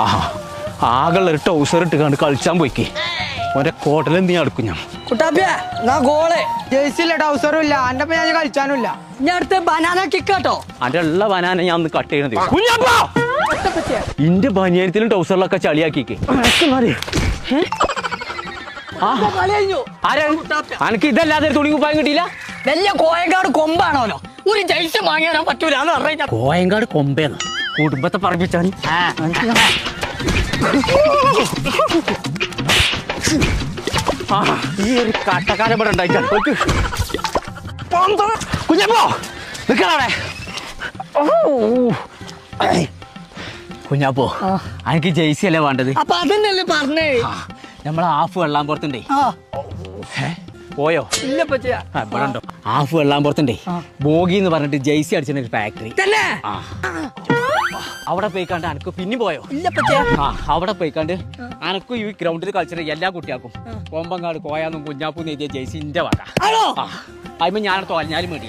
ആഹാ ആകെ ഇട്ട ടൗസർ ഇട്ട് കണ്ട് കളിച്ചാൻ പോയിക്കേ. ഓന്റെ കോട്ടൽ എന്ത് ഞാൻ എടുക്കും ഞാൻ? കുട്ടാപ്പിയ എന്നാ ഗോൾ. ജേഴ്സി ടൗസറും ഇല്ല. ഞാൻ അടുത്ത് ബനാന കിക്ക് കേട്ടോ അന്റെ ഉള്ള ബനാന ഞാൻ ഒന്ന് കട്ട് ചെയ്യണത്. കുഞ്ഞപ്പാ! ഇന്റെ ബനിയനത്തിലും ടൗസറിലൊക്കെ ചളിയാക്കിക്കേ. അനക്ക് ഇതല്ലാതെ ഒരു തുണി കുപ്പായം കിട്ടിയില്ല? വലിയ കൊമ്പാണോ കൊമ്പാണോലോ? ഒരു ജയിച്ച് വാങ്ങിയാൻ പറ്റൂല കോയങ്കാട് കൊമ്പേന്ന്. കുടുംബത്തെ പറപ്പിച്ചാൽ ആ, ഈ ഒരു കട്ടക്കാരൻ ഇവിടെ ഉണ്ടായിട്ടാണ് കുഞ്ഞപ്പോ നിക്കണവിടെ കുഞ്ഞാപ്പോ എനിക്ക് ജെയ്സി അല്ലേ വേണ്ടത്? അപ്പൊ അതന്നെയല്ലേ പറഞ്ഞേ? നമ്മളെ ആഫ് വെള്ളാൻ പുറത്തുണ്ടേ ആ പോയോ? ഇല്ല ഇവിടെണ്ടോ? ഹാഫ് പുറത്തുണ്ടേ ബോഗി എന്ന് പറഞ്ഞിട്ട് ജെയ്സി അടിച്ചിട്ട് ഒരു ഫാക്ടറി തന്നെ? അവിടെ പോയിക്കാണ്ട് അനക്ക് പിന്നെ പോയോ? ഇല്ല ആ അവിടെ പോയിക്കാണ്ട് അനക്കും ഈ ഗ്രൗണ്ടിൽ കളിച്ചിട്ട് എല്ലാ കുട്ടിയാക്കും കോമ്പങ്ങാട് കോയാന്നും കുഞ്ഞാപ്പൂന്ന് എഴുതിയ ജയ്സിന്റെ വക. അതിന് ഞാൻ തോലഞ്ഞാലും വേണ്ടി